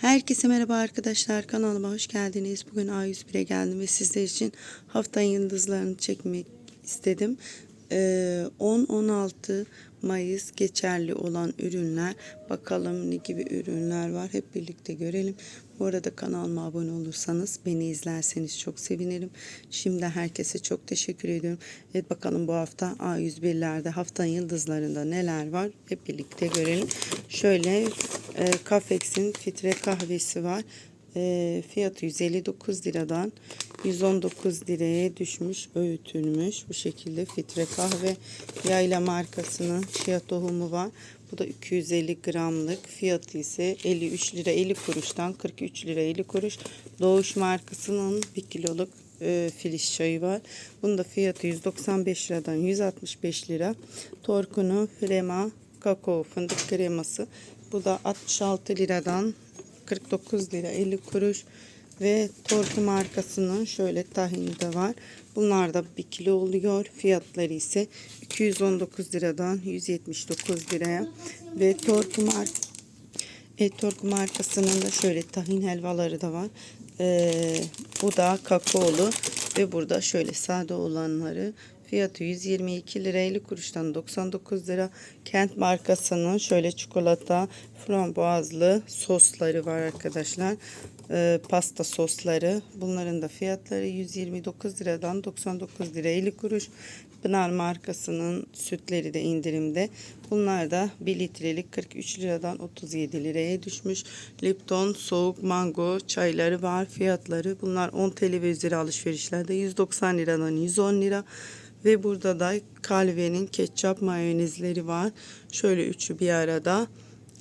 Herkese merhaba arkadaşlar kanalıma hoş geldiniz. Bugün A101'e geldim ve sizler için haftanın yıldızlarını çekmek istedim. Ee, 10-16 Mayıs geçerli olan ürünler. Bakalım ne gibi ürünler var hep birlikte görelim. Bu arada kanalıma abone olursanız beni izlerseniz çok sevinirim. Şimdi herkese çok teşekkür ediyorum. Evet bakalım bu hafta A101'lerde haftanın yıldızlarında neler var hep birlikte görelim. Şöyle e, Cafex'in fitre kahvesi var. E, fiyatı 159 liradan 119 liraya düşmüş, öğütülmüş. Bu şekilde fitre kahve yayla markasının chia tohumu var. Bu da 250 gramlık. Fiyatı ise 53 lira 50 kuruştan 43 lira 50 kuruş. Doğuş markasının 1 kiloluk e, filiz çayı var. Bunun da fiyatı 195 liradan 165 lira. Torku'nun Frema kakao fındık kreması. Bu da 66 liradan 49 lira 50 kuruş ve Torku markasının şöyle tahini de var. Bunlar da 1 kilo oluyor. Fiyatları ise 219 liradan 179 liraya ve Torku mark e, Torku markasının da şöyle tahin helvaları da var. Ee, bu da kakaolu ve burada şöyle sade olanları fiyatı 122 lira 50 kuruştan 99 lira. Kent markasının şöyle çikolata frambuazlı sosları var arkadaşlar. Ee, pasta sosları. Bunların da fiyatları 129 liradan 99 lira 50 kuruş. Pınar markasının sütleri de indirimde. Bunlar da 1 litrelik 43 liradan 37 liraya düşmüş. Lipton soğuk mango çayları var. Fiyatları bunlar 10 TL ve üzeri alışverişlerde 190 liradan 110 lira. Ve burada da Calve'nin ketçap mayonezleri var. Şöyle üçü bir arada.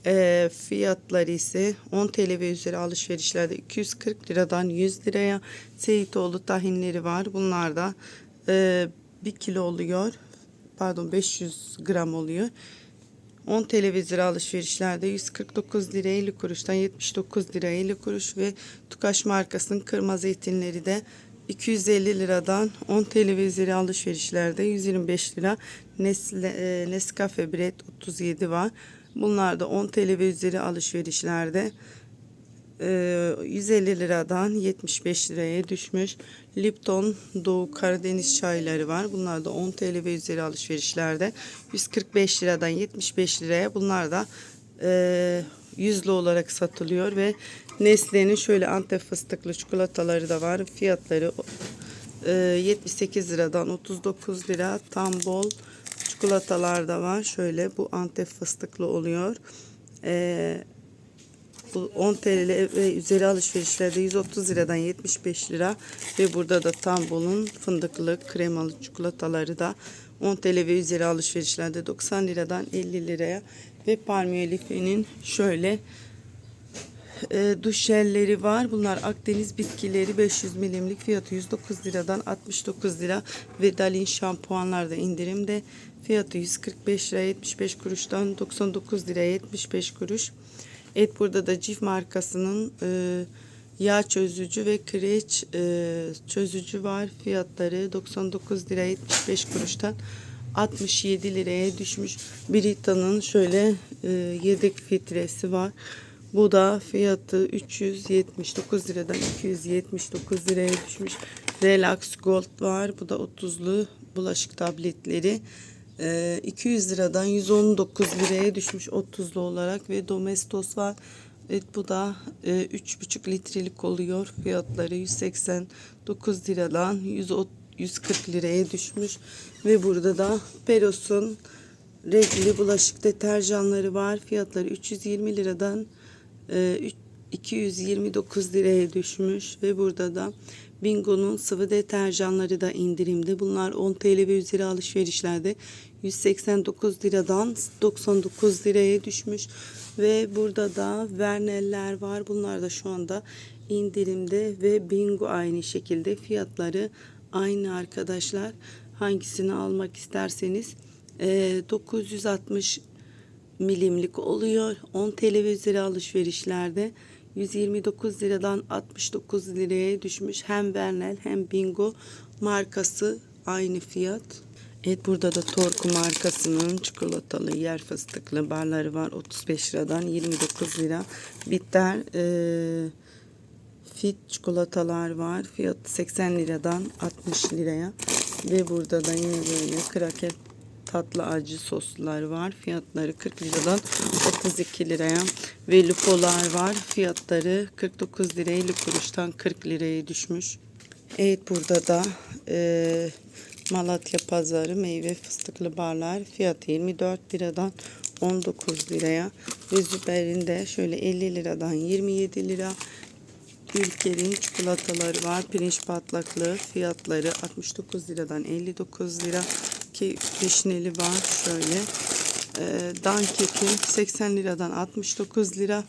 E, fiyatları ise 10 TL ve üzeri alışverişlerde 240 liradan 100 liraya. Seyitoğlu tahinleri var. Bunlar da e, 1 kilo oluyor. Pardon 500 gram oluyor. 10 TL ve üzeri alışverişlerde 149 lira 50 kuruştan 79 lira 50 kuruş ve Tukaş markasının kırmızı zeytinleri de 250 liradan 10 TL alışverişlerde 125 lira Nesle, e, Nescafe Bread 37 var. Bunlar da 10 TL alışverişlerde e, 150 liradan 75 liraya düşmüş. Lipton Doğu Karadeniz çayları var. Bunlar da 10 TL ve üzeri alışverişlerde 145 liradan 75 liraya. Bunlar da e, yüzlü olarak satılıyor ve Nestle'nin şöyle Antep fıstıklı çikolataları da var. Fiyatları e, 78 liradan 39 lira. Tam bol çikolatalar da var. Şöyle bu Antep fıstıklı oluyor. E, bu 10 TL ve üzeri alışverişlerde 130 liradan 75 lira ve burada da Tambul'un fındıklı kremalı çikolataları da 10 TL ve üzeri alışverişlerde 90 liradan 50 liraya ve palmiye şöyle e, duş jelleri var. Bunlar Akdeniz bitkileri 500 milimlik fiyatı 109 liradan 69 lira ve Dalin şampuanlar da indirimde fiyatı 145 lira 75 kuruştan 99 lira 75 kuruş. Evet burada da Cif markasının e, yağ çözücü ve kireç e, çözücü var. Fiyatları 99 lira 75 kuruştan 67 liraya düşmüş. Brita'nın şöyle e, yedek filtresi var. Bu da fiyatı 379 liradan 279 liraya düşmüş. Relax Gold var. Bu da 30'lu bulaşık tabletleri. Ee, 200 liradan 119 liraya düşmüş 30'lu olarak ve Domestos var. Evet bu da e, 3,5 litrelik oluyor. Fiyatları 189 liradan 100, 140 liraya düşmüş. Ve burada da Peros'un renkli bulaşık deterjanları var. Fiyatları 320 liradan e, 229 liraya düşmüş ve burada da Bingo'nun sıvı deterjanları da indirimde. Bunlar 10 TL ve üzeri alışverişlerde 189 liradan 99 liraya düşmüş. Ve burada da Verneller var. Bunlar da şu anda indirimde ve Bingo aynı şekilde fiyatları aynı arkadaşlar. Hangisini almak isterseniz e, 960 milimlik oluyor. 10 TL ve üzeri alışverişlerde 129 liradan 69 liraya düşmüş. Hem Vernel hem Bingo markası aynı fiyat. Evet burada da Torku markasının çikolatalı yer fıstıklı barları var. 35 liradan 29 lira. Bitter eee, fit çikolatalar var. Fiyatı 80 liradan 60 liraya. Ve burada da yine böyle kraker tatlı acı soslar var. Fiyatları 40 liradan 32 liraya. Ve lupolar var. Fiyatları 49 lira 50 kuruştan 40 liraya düşmüş. Evet burada da eee, Malatya pazarı meyve fıstıklı barlar fiyatı 24 liradan 19 liraya ve Züber'in de şöyle 50 liradan 27 lira Ülker'in çikolataları var. Pirinç patlaklı fiyatları 69 liradan 59 lira ki vişneli var şöyle. Ee, Dankek'in 80 liradan 69 lira.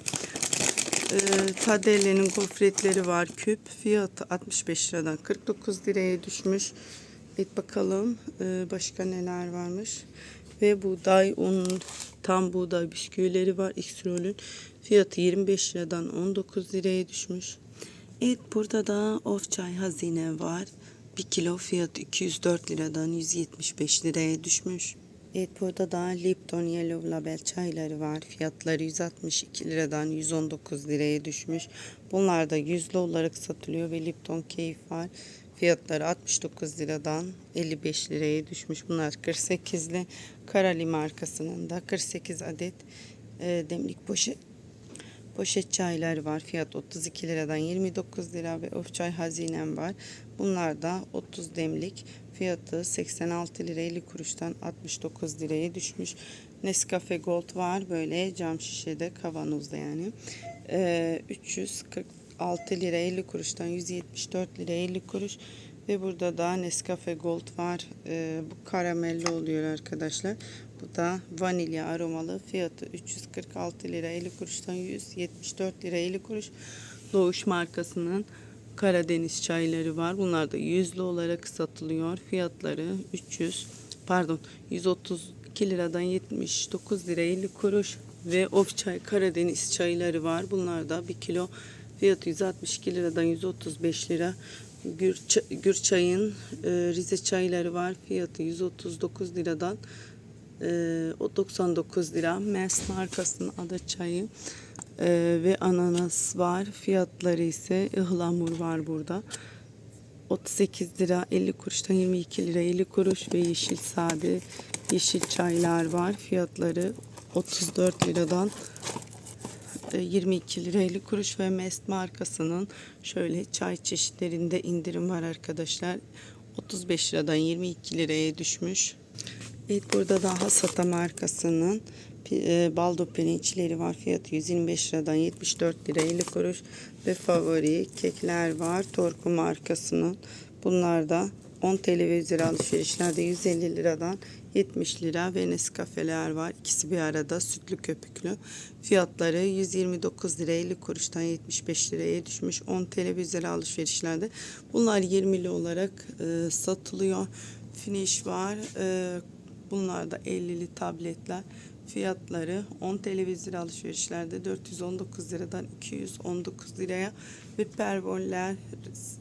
Ee, Tadelle'nin gofretleri var küp. Fiyatı 65 liradan 49 liraya düşmüş. Evet bakalım ee, başka neler varmış. Ve buğday un, tam buğday bisküvileri var. X-Roll'ün fiyatı 25 liradan 19 liraya düşmüş. Evet burada da of çay hazine var. 1 kilo fiyatı 204 liradan 175 liraya düşmüş. Evet burada da Lipton Yellow Label çayları var. Fiyatları 162 liradan 119 liraya düşmüş. Bunlar da yüzlü olarak satılıyor ve Lipton Keyif var. Fiyatları 69 liradan 55 liraya düşmüş. Bunlar 48'li Karali markasının da 48 adet e, demlik poşet Poşet çaylar var. Fiyat 32 liradan 29 lira ve of çay hazinem var. Bunlar da 30 demlik. Fiyatı 86 lira 50 kuruştan 69 liraya düşmüş. Nescafe Gold var. Böyle cam şişede kavanozda yani. Ee, 346 lira 50 kuruştan 174 lira 50 kuruş. Ve burada da Nescafe Gold var. Ee, bu karamelli oluyor arkadaşlar. Bu da vanilya aromalı. Fiyatı 346 lira 50 kuruştan 174 lira 50 kuruş. Doğuş markasının Karadeniz çayları var. Bunlar da yüzlü olarak satılıyor. Fiyatları 300 pardon 132 liradan 79 lira 50 kuruş ve of çay Karadeniz çayları var. Bunlar da 1 kilo fiyatı 162 liradan 135 lira. Gür, Gür çayın e, Rize çayları var. Fiyatı 139 liradan e, o 99 lira. Mes markasının ada çayı e, ve ananas var. Fiyatları ise ıhlamur var burada. 38 lira 50 kuruştan 22 lira 50 kuruş ve yeşil sade yeşil çaylar var. Fiyatları 34 liradan e, 22 lira 50 kuruş ve Mest markasının şöyle çay çeşitlerinde indirim var arkadaşlar. 35 liradan 22 liraya düşmüş. Evet burada da Hasata markasının e, baldo pirinçleri var. Fiyatı 125 liradan 74 lira 50 kuruş ve favori kekler var. Torku markasının. Bunlar da 10 TL ve üzeri alışverişlerde 150 liradan 70 lira ve Nescafeler var. İkisi bir arada sütlü köpüklü. Fiyatları 129 lira 50 kuruştan 75 liraya düşmüş. 10 TL ve üzeri alışverişlerde. Bunlar 20'li olarak e, satılıyor. Finish var. E, bunlar da 50'li tabletler. Fiyatları 10 TL ve üzeri alışverişlerde 419 liradan 219 liraya ve pervoller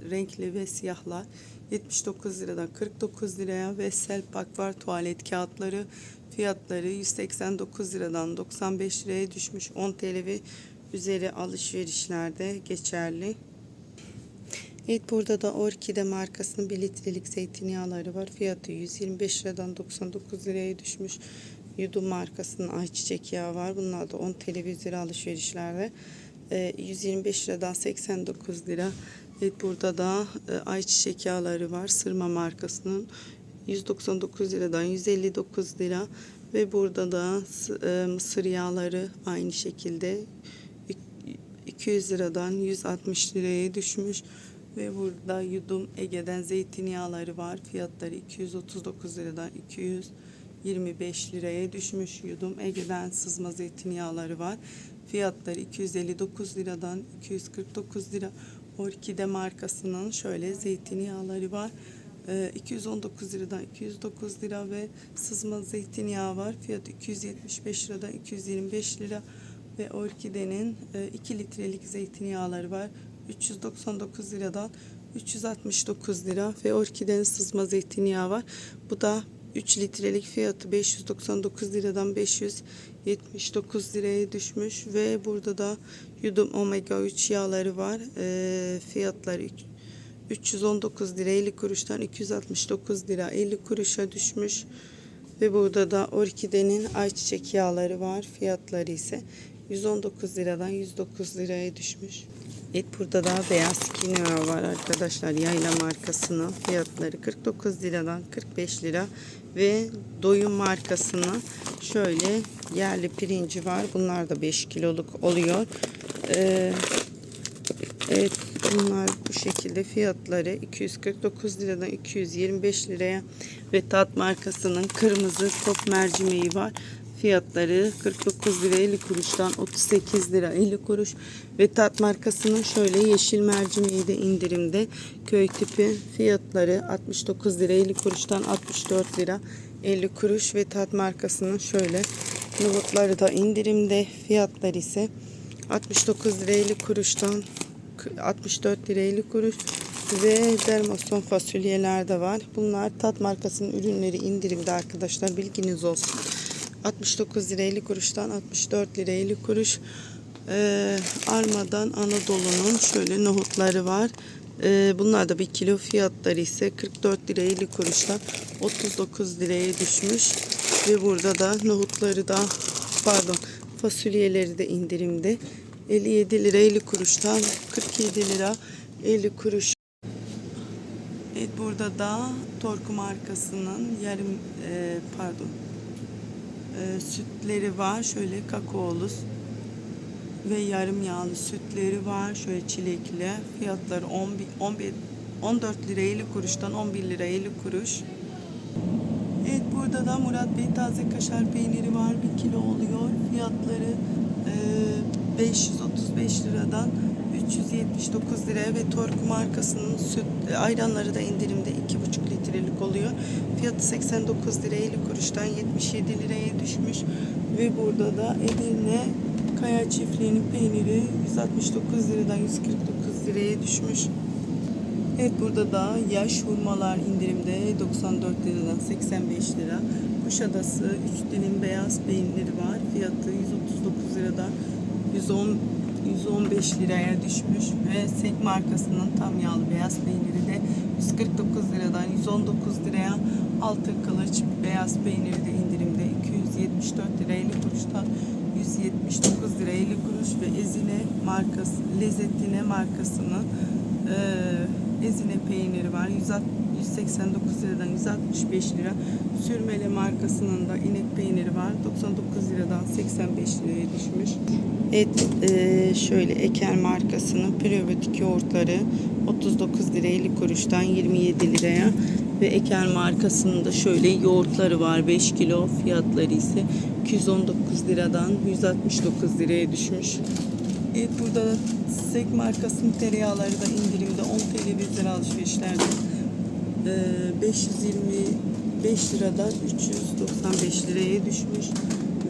renkli ve siyahlar 79 liradan 49 liraya ve Selpak var tuvalet kağıtları fiyatları 189 liradan 95 liraya düşmüş 10 TL üzeri alışverişlerde geçerli. Evet burada da Orkide markasının 1 litrelik zeytinyağları var. Fiyatı 125 liradan 99 liraya düşmüş. Yudum markasının ayçiçek yağı var. Bunlar da 10 TL alışverişlerde. Ee, 125 liradan 89 lira. Evet burada da e, ayçiçek yağları var. Sırma markasının 199 liradan 159 lira. Ve burada da e, mısır yağları aynı şekilde 200 liradan 160 liraya düşmüş. Ve burada yudum Ege'den zeytinyağları var. Fiyatları 239 liradan 225 liraya düşmüş. Yudum Ege'den sızma zeytinyağları var. Fiyatları 259 liradan 249 lira. Orkide markasının şöyle zeytinyağları var. Ee, 219 liradan 209 lira ve sızma zeytinyağı var. Fiyatı 275 liradan 225 lira ve Orkide'nin 2 litrelik zeytinyağları var. 399 liradan 369 lira ve Orkide'nin sızma zeytinyağı var. Bu da 3 litrelik fiyatı 599 liradan 579 liraya düşmüş ve burada da Yudum Omega 3 yağları var. Fiyatları üç- 319 lira 50 kuruştan 269 lira 50 kuruşa düşmüş. Ve burada da Orkide'nin ayçiçek yağları var. Fiyatları ise 119 liradan 109 liraya düşmüş. Evet burada da beyaz kinoa var arkadaşlar. Yayla markasının fiyatları 49 liradan 45 lira ve doyum markasının şöyle yerli pirinci var. Bunlar da 5 kiloluk oluyor. Ee, Evet bunlar bu şekilde fiyatları 249 liradan 225 liraya ve tat markasının kırmızı top mercimeği var. Fiyatları 49 lira 50 kuruştan 38 lira 50 kuruş. Ve tat markasının şöyle yeşil mercimeği de indirimde. Köy tipi fiyatları 69 lira 50 kuruştan 64 lira 50 kuruş. Ve tat markasının şöyle nohutları da indirimde. Fiyatları ise 69 lira 50 kuruştan 64 lira 50 kuruş. Ve dermason fasulyeler de var. Bunlar tat markasının ürünleri indirimde arkadaşlar. Bilginiz olsun. 69 lira 50 kuruştan 64 lira 50 kuruş. Ee, Arma'dan Anadolu'nun şöyle nohutları var. Ee, bunlar da bir kilo fiyatları ise 44 lira 50 kuruştan 39 liraya düşmüş. Ve burada da nohutları da pardon fasulyeleri de indirimde. 57 lira 50 kuruştan 47 lira 50 kuruş. Evet burada da Torku markasının yarım e, pardon e, sütleri var. Şöyle kakaolu ve yarım yağlı sütleri var. Şöyle çilekli. Fiyatları 10, 11, 14 lira 50 kuruştan 11 lira 50 kuruş. Evet burada da Murat Bey taze kaşar peyniri var. 1 kilo oluyor. Fiyatları e, 535 liradan 379 liraya ve Tork markasının süt e, ayranları da indirimde 2,5 litrelik oluyor. Fiyatı 89 lira 50 kuruştan 77 liraya düşmüş ve burada da Edirne Kaya çiftliğinin peyniri 169 liradan 149 liraya düşmüş. Evet burada da yaş hurmalar indirimde 94 liradan 85 lira. Kuşadası 3 dilim beyaz peyniri var. Fiyatı 139 liradan 110 115 liraya düşmüş ve Sek markasının tam yağlı beyaz peyniri de 149 liradan 119 liraya altın kılıç beyaz peyniri de indirimde 274 lira 50 kuruştan 179 lira 50 kuruş ve Ezine markası Lezzetine markasının eee Ezine peyniri var. 160 189 liradan 165 lira. Sürmeli markasının da inek peyniri var. 99 liradan 85 liraya düşmüş. Evet eee, şöyle Eker markasının prebiyotik yoğurtları 39 lira 50 kuruştan 27 liraya ve Eker markasının da şöyle yoğurtları var 5 kilo fiyatları ise 219 liradan 169 liraya düşmüş. Evet burada Sek markasının tereyağları da indirimde 10 TL bizlere alışverişlerde e, 525 liradan 395 liraya düşmüş.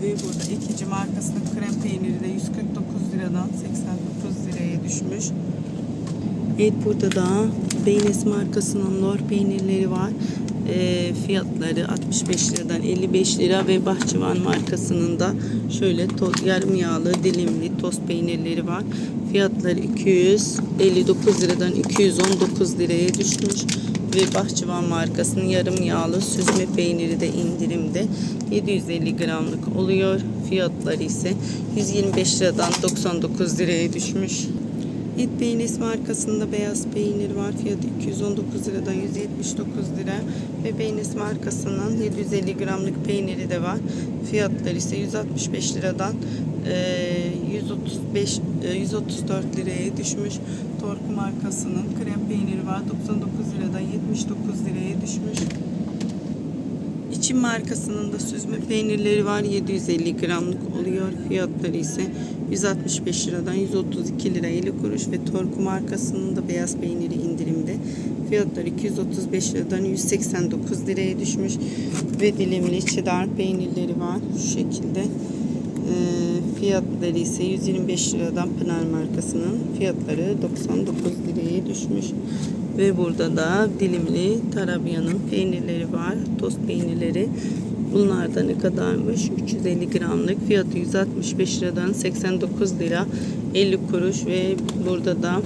Ve burada ikinci markasının krem peyniri de 149 liradan 89 liraya düşmüş. Evet burada da Beynes markasının lor peynirleri var. E, fiyatları 65 liradan 55 lira ve Bahçıvan markasının da şöyle toz, yarım yağlı dilimli tost peynirleri var. Fiyatları 259 liradan 219 liraya düşmüş ve Bahçıvan markasının yarım yağlı süzme peyniri de indirimde 750 gramlık oluyor. Fiyatları ise 125 liradan 99 liraya düşmüş. İt Peynir markasında beyaz peynir var. Fiyatı 219 liradan 179 lira. Ve Beynis markasının 750 gramlık peyniri de var. Fiyatları ise 165 liradan eee, 135 eee, 134 liraya düşmüş. Tork markasının krem peyniri var. 99 liradan 79 liraya düşmüş. İçin markasının da süzme peynirleri var. 750 gramlık oluyor. Fiyatları ise 165 liradan 132 lira 50 kuruş ve Torku markasının da beyaz peyniri indirimde. Fiyatları 235 liradan 189 liraya düşmüş ve dilimli cheddar peynirleri var. Şu şekilde. Ee, fiyatları ise 125 liradan Pınar markasının fiyatları 99 liraya düşmüş. Ve burada da dilimli tarabiyanın peynirleri var. Tost peynirleri. Bunlar da ne kadarmış? 350 gramlık. Fiyatı 165 liradan 89 lira 50 kuruş ve burada da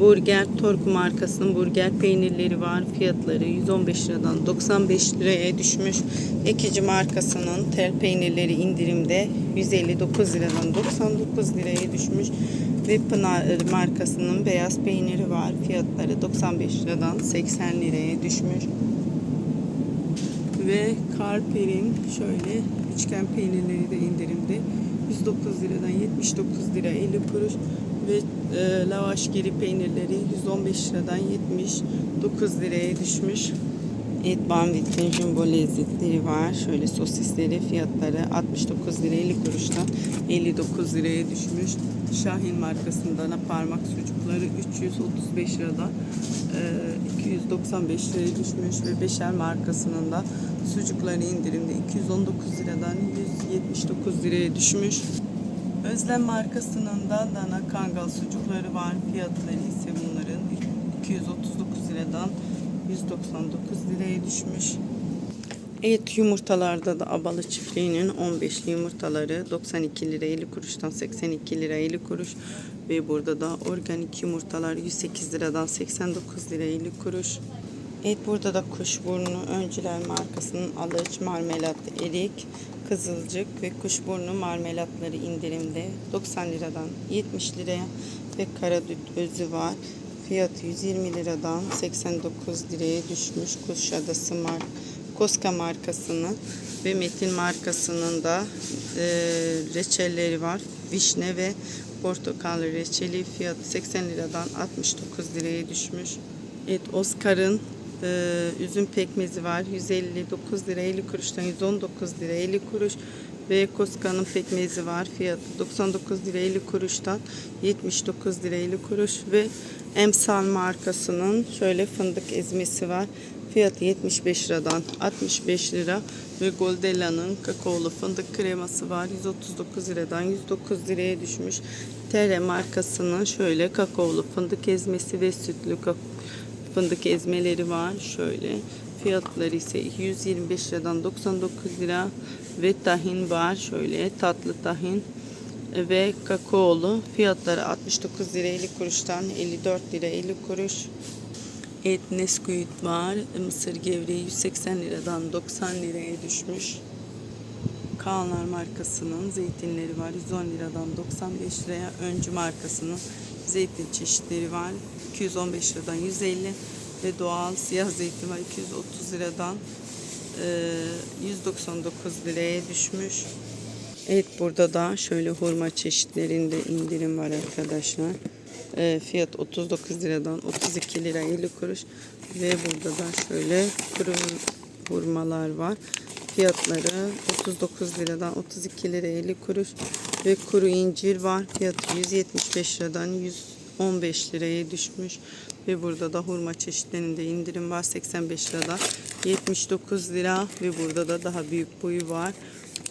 Burger Tork markasının burger peynirleri var. Fiyatları 115 liradan 95 liraya düşmüş. Ekici markasının tel peynirleri indirimde 159 liradan 99 liraya düşmüş. Ve Pınar markasının beyaz peyniri var. Fiyatları 95 liradan 80 liraya düşmüş. Ve Karper'in şöyle üçgen peynirleri de indirimde. 109 liradan 79 lira 50 kuruş ve e, lavaş giri peynirleri 115 liradan 79 liraya düşmüş. Et Banvit'in jumbo lezzetleri var. Şöyle sosisleri fiyatları 69 lira 50 kuruştan 59 liraya düşmüş. Şahin markasından parmak sucukları 335 liradan e, 295 liraya düşmüş ve Beşer markasının da sucukları indirimde 219 liradan 179 liraya düşmüş. Özlem markasının da dana kangal sucukları var. Fiyatları ise bunların 239 liradan 199 liraya düşmüş. Evet yumurtalarda da Abalı çiftliğinin 15'li yumurtaları 92 lira 50 kuruştan 82 lira 50 kuruş ve burada da organik yumurtalar 108 liradan 89 lira 50 kuruş. Evet burada da kuşburnu öncüler markasının alıç marmelat erik kızılcık ve kuşburnu marmelatları indirimde 90 liradan 70 liraya ve karadut özü var. Fiyatı 120 liradan 89 liraya düşmüş Kuşadası mark Koska markasının ve Metin markasının da e, reçelleri var. Vişne ve portakal reçeli fiyatı 80 liradan 69 liraya düşmüş. Evet Oscar'ın e, üzüm pekmezi var. 159 lira 50 kuruştan 119 lira 50 kuruş ve Koska'nın pekmezi var. Fiyatı 99 lira 50 kuruştan 79 lira 50 kuruş ve Emsal markasının şöyle fındık ezmesi var. Fiyatı 75 liradan 65 lira ve Goldella'nın kakaolu fındık kreması var. 139 liradan 109 liraya düşmüş. Tere markasının şöyle kakaolu fındık ezmesi ve sütlü fındık ezmeleri var. Şöyle fiyatları ise 125 liradan 99 lira ve tahin var. Şöyle tatlı tahin ve kakaolu fiyatları 69 lira 50 kuruştan 54 lira 50 kuruş. Et Nesquik var. Mısır gevreği 180 liradan 90 liraya düşmüş. Kaanlar markasının zeytinleri var. 110 liradan 95 liraya. Öncü markasının zeytin çeşitleri var. 215 liradan 150 ve doğal siyah zeytin var. 230 liradan 199 liraya düşmüş. Evet burada da şöyle hurma çeşitlerinde indirim var arkadaşlar. E, fiyat 39 liradan 32 lira 50 kuruş ve burada da şöyle kuru hurmalar var. Fiyatları 39 liradan 32 lira 50 kuruş ve kuru incir var. Fiyatı 175 liradan 115 liraya düşmüş ve burada da hurma çeşitlerinde indirim var 85 liradan 79 lira ve burada da daha büyük boyu var.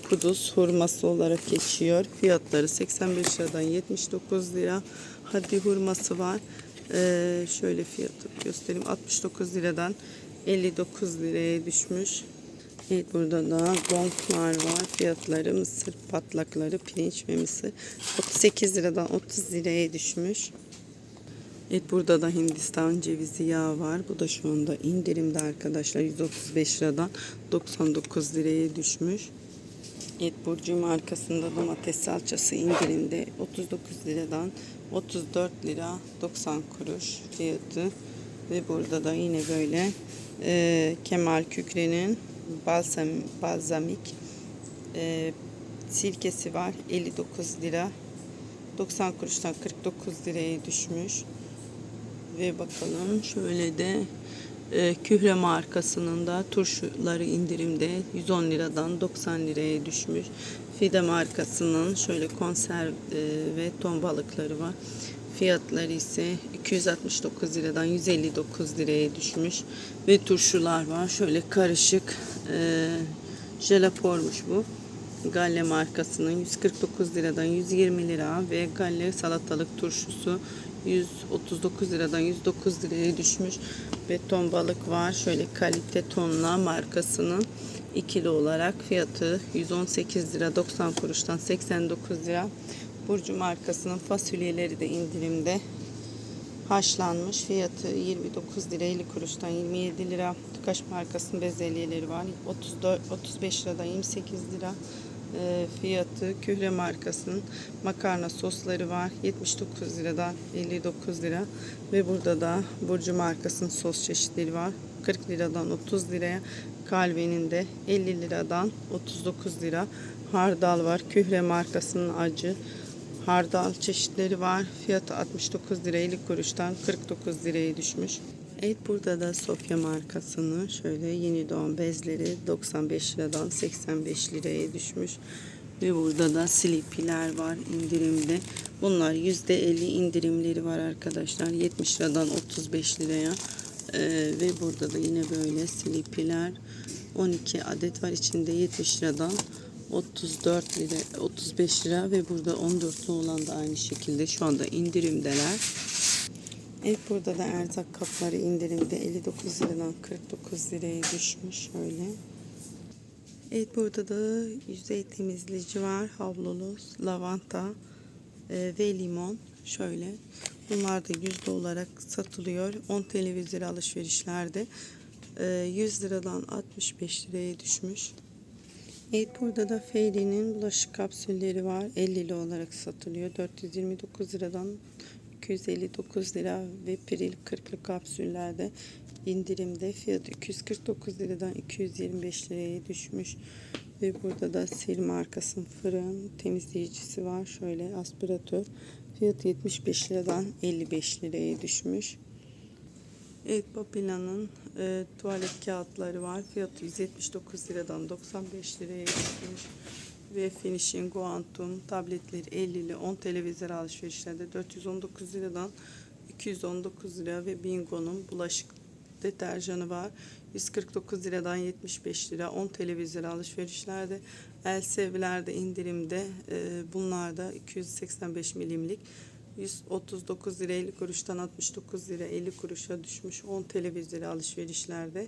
Kuduz hurması olarak geçiyor. Fiyatları 85 liradan 79 lira. Hadi hurması var. Ee, şöyle fiyatı göstereyim. 69 liradan 59 liraya düşmüş. Evet burada da gonglar var. Fiyatları mısır patlakları, pirinç ve mısır 38 liradan 30 liraya düşmüş. Evet burada da Hindistan cevizi yağı var. Bu da şu anda indirimde arkadaşlar. 135 liradan 99 liraya düşmüş. Et Burcu markasında domates salçası indirimde 39 liradan 34 lira 90 kuruş fiyatı. Ve burada da yine böyle e, Kemal Kükre'nin balsam, balzamik e, sirkesi var 59 lira 90 kuruştan 49 liraya düşmüş. Ve bakalım şöyle de e, Kühre markasının da turşuları indirimde 110 liradan 90 liraya düşmüş. Fide markasının şöyle konserve e, ve ton balıkları var. Fiyatları ise 269 liradan 159 liraya düşmüş. Ve turşular var. Şöyle karışık e, jelapormuş bu. Galle markasının 149 liradan 120 lira ve Galle salatalık turşusu 139 liradan 109 liraya düşmüş ve ton balık var. Şöyle kalite tonla markasının ikili olarak fiyatı 118 lira 90 kuruştan 89 lira. Burcu markasının fasulyeleri de indirimde haşlanmış fiyatı 29 lira 50 kuruştan 27 lira. Tukaş markasının bezelyeleri var. 34 35 liradan 28 lira. Ee, fiyatı Kühre markasının makarna sosları var. 79 liradan 59 lira. Ve burada da Burcu markasının sos çeşitleri var. 40 liradan 30 liraya. Kalve'nin de 50 liradan 39 lira. Hardal var. Kühre markasının acı hardal çeşitleri var. Fiyatı 69 lira 50 kuruştan 49 liraya düşmüş. Evet burada da Sofya markasının şöyle yeni doğan bezleri 95 liradan 85 liraya düşmüş. Ve burada da slipiler var indirimde. Bunlar %50 indirimleri var arkadaşlar. 70 liradan 35 liraya. Ee, ve burada da yine böyle slipiler 12 adet var içinde 70 liradan 34 lira 35 lira ve burada 14'lü olan da aynı şekilde şu anda indirimdeler. Evet burada da erzak kapları indirimde 59 liradan 49 liraya düşmüş şöyle. Evet burada da yüzey temizleyici var. Havlulu, lavanta e, ve limon. Şöyle. Bunlar da yüzde olarak satılıyor. 10 TL alışverişlerde. E, 100 liradan 65 liraya düşmüş. Evet burada da Fairy'nin bulaşık kapsülleri var. 50 lira olarak satılıyor. 429 liradan 259 lira ve Piril 40'lı kapsüllerde indirimde fiyatı 249 liradan 225 liraya düşmüş. Ve burada da Sil markasının fırın temizleyicisi var. Şöyle aspiratör. Fiyatı 75 liradan 55 liraya düşmüş. Evet Papila'nın e, tuvalet kağıtları var. Fiyatı 179 liradan 95 liraya düşmüş. Ve Finishing Quantum tabletleri 50 ile 10 televizyon alışverişlerde 419 liradan 219 lira ve Bingo'nun bulaşık deterjanı var. 149 liradan 75 lira 10 televizyon alışverişlerde Elsevler'de indirimde e, bunlar da 285 milimlik 139 lira 50 kuruştan 69 lira 50 kuruşa düşmüş 10 televizyon alışverişlerde.